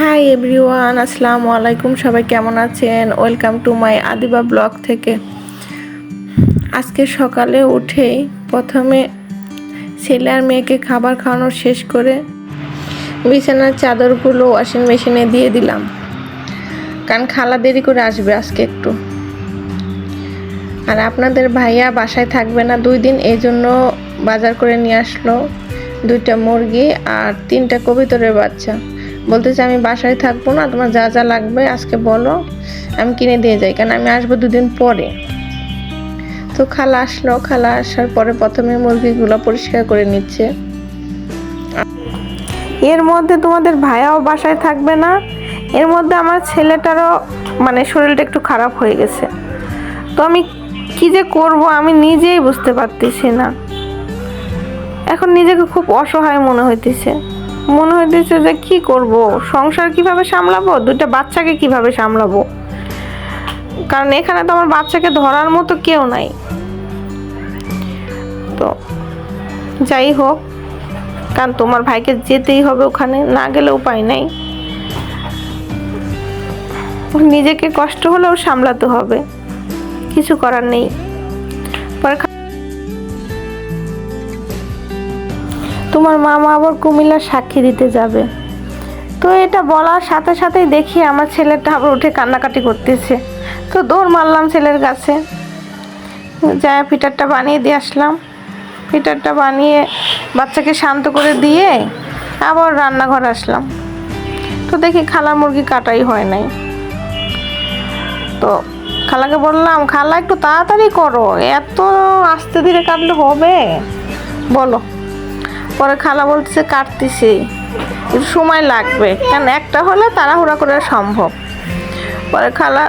Hi everyone আসসালামু আলাইকুম। সবাই কেমন আছেন? Welcome to my Adiba blog থেকে। আজকে সকালে উঠেই প্রথমে ছেলে আর মেয়েকে খাবার খাওয়ানো শেষ করে বিছানার চাদরগুলো ওয়াশিং মেশিনে দিয়ে দিলাম। কারণ খালা দেরি করে আসবে আজকে একটু। আর আপনাদের ভাইয়া বাসায় থাকবে না, দুই দিন এই জন্য বাজার করে নিয়ে আসলো দুইটা মুরগি আর তিনটা কবিতরের বাচ্চা। বলতেছে, আমি বাসায় থাকব না, তোমার যা যা লাগবে আজকে বলো, আমি কিনে দিয়ে যাই কারণ আমি আসব দুদিন পরে। তো খালা আসলো, খালা আসার পরে প্রথমে মুরগিগুলো পরিষ্কার করে নিচ্ছে। এর মধ্যে তোমাদের ভাইয়াও বাসায় থাকবে না, এর মধ্যে আমার ছেলেটারও মানে শরীরটা একটু খারাপ হয়ে গেছে। তো আমি কি যে করব, আমি নিজেই বুঝতে পারতেছি না। এখন নিজেকে খুব অসহায় মনে হইতেছে। মনে হইতেছে যে কি করব? সংসার কীভাবে সামলাবো? দুইটা বাচ্চাকে কীভাবে সামলাবো? কারণ এখানে তো আমার বাচ্চাকে ধরার মতো কেউ নাই। তো যাই হোক, কারণ তোমার ভাইকে যেতেই হবে ওখানে, না গেলে উপায় নাই। নিজেকে কষ্ট হলেও সামলাতে হবে। কিছু করার নেই। পরে তোমার মামা আবার কুমিল্লার সাক্ষী দিতে যাবে। তো এটা বলার সাথে সাথেই দেখি আমার ছেলেটা আবার উঠে কান্নাকাটি করতেছে। তো দৌড় মারলাম ছেলের কাছে। যায় পিঠারটা বানিয়ে দিয়ে আসলাম। পিঠারটা বানিয়ে বাচ্চাকে শান্ত করে দিয়ে আবার রান্নাঘর আসলাম। তো দেখি খালা মুরগি কাটাই হয় নাই। তো খালাকে বললাম, খালা, একটু তাড়াতাড়ি করো। এত আস্তে ধীরে কাটলে হবে? বলো। পরে খালা বলতেছে, কাটতেছি। একটু সময় লাগবে। কারণ একটা হলে তাড়াহুড়া করে সম্ভব। পরে খালা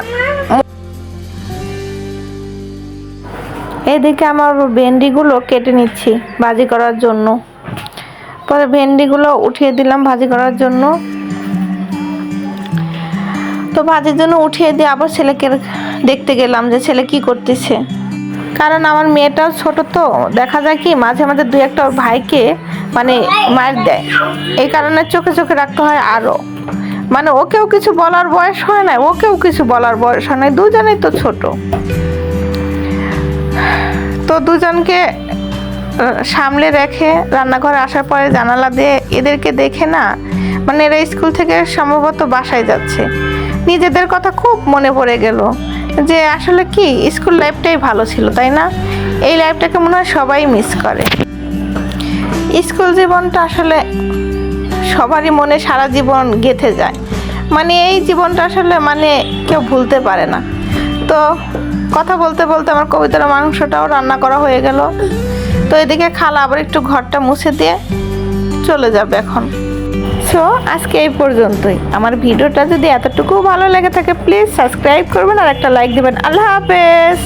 এদিকে আমার ভেন্ডিগুলো কেটে নিচ্ছি ভাজি করার জন্য। পরে ভেন্ডিগুলো উঠিয়ে দিলাম ভাজি করার জন্য। তো ভাজির জন্য উঠিয়ে দিয়ে আবার ছেলেকে দেখতে গেলাম যে ছেলে কি করতেছে। কারণ আমার মেয়েটাও ছোট তো, দেখা যায় কি মাঝে মাঝে দুই একটা ওর ভাইকে মানে মার দেয়। এই কারণে চোখে চোখে রাখতে হয় আরও। মানে ওকেও কিছু বলার বয়স হয় না, ওকেও কিছু বলার বয়স হয় না দুজনেই তো ছোট। তো দুজনকে সামলে রেখে রান্নাঘরে আসার পরে জানালা দিয়ে এদেরকে দেখে না মানে এরা স্কুল থেকে সম্ভবত বাসায় যাচ্ছে। নিজেদের কথা খুব মনে পড়ে গেল। যে আসলে কি, স্কুল লাইফটাই ভালো ছিল, তাই না? এই লাইফটাকে মনে হয় সবাই মিস করে। স্কুল জীবনটা আসলে সবারই মনে সারা জীবন গেঁথে যায়। মানে এই জীবনটা আসলে মানে কেউ ভুলতে পারে না। তো কথা বলতে বলতে আমার কবিতার মাংসটাও রান্না করা হয়ে গেল। তো এদিকে খালা আবার একটু ঘরটা মুছে দিয়ে চলে যাবে এখন। সো আজকে এই পর্যন্তই। আমার ভিডিওটা যদি এতটুকু ভালো লেগে থাকে প্লিজ সাবস্ক্রাইব করবেন আর একটা লাইক দেবেন। আল্লাহ হাফেজ!